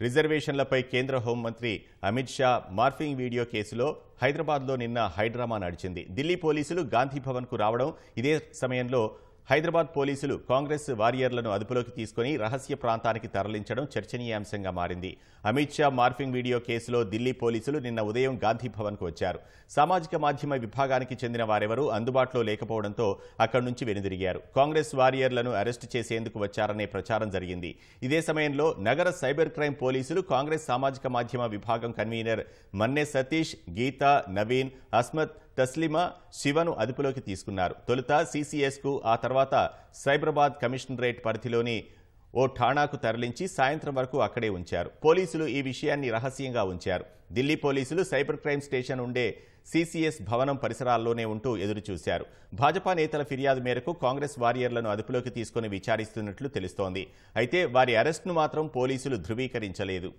రిజర్వేషన్లపై కేంద్ర హోంమంత్రి Amit Shah morphing video కేసులో హైదరాబాద్లో నిన్న హైడ్రామా నడిచింది. ఢిల్లీ పోలీసులు గాంధీ భవన్కు రావడం ఇదే సమయంలో హైదరాబాద్ పోలీసులు కాంగ్రెస్ వారియర్లను అదుపులోకి తీసుకుని రహస్య ప్రాంతానికి తరలించడం చర్చనీయాంశంగా మారింది. అమిత్ షా మార్ఫింగ్ వీడియో కేసులో ఢిల్లీ పోలీసులు నిన్న ఉదయం గాంధీ భవన్కు వచ్చారు. సామాజిక మాధ్యమ విభాగానికి చెందిన వారెవరూ అందుబాటులో లేకపోవడంతో అక్కడి నుంచి వెనుదిరిగారు. కాంగ్రెస్ వారియర్లను అరెస్టు చేసేందుకు వచ్చారనే ప్రచారం జరిగింది. ఇదే సమయంలో నగర సైబర్ క్రైమ్ పోలీసులు కాంగ్రెస్ సామాజిక మాధ్యమ విభాగం కన్వీనర్ మన్నె సతీష్ గీతా నవీన్ అస్మత్ తస్లిమా శివను అదుపులోకి తీసుకున్నారు. తొలుత సీసీఎస్కు ఆ తర్వాత సైబరాబాద్ కమిషనరేట్ పరిధిలోని ఓ ఠాణాకు తరలించి సాయంత్రం వరకు అక్కడే ఉంచారు. పోలీసులు ఈ విషయాన్ని రహస్యంగా ఉంచారు. ఢిల్లీ పోలీసులు సైబర్ క్రైమ్ స్టేషన్ ఉండే సీసీఎస్ భవనం పరిసరాల్లోనే ఉంటూ ఎదురుచూశారు. భాజపా నేతల ఫిర్యాదు మేరకు కాంగ్రెస్ వారియర్లను అదుపులోకి తీసుకుని విచారిస్తున్నట్లు తెలుస్తోంది. అయితే వారి అరెస్టును మాత్రం పోలీసులు ధృవీకరించలేదు.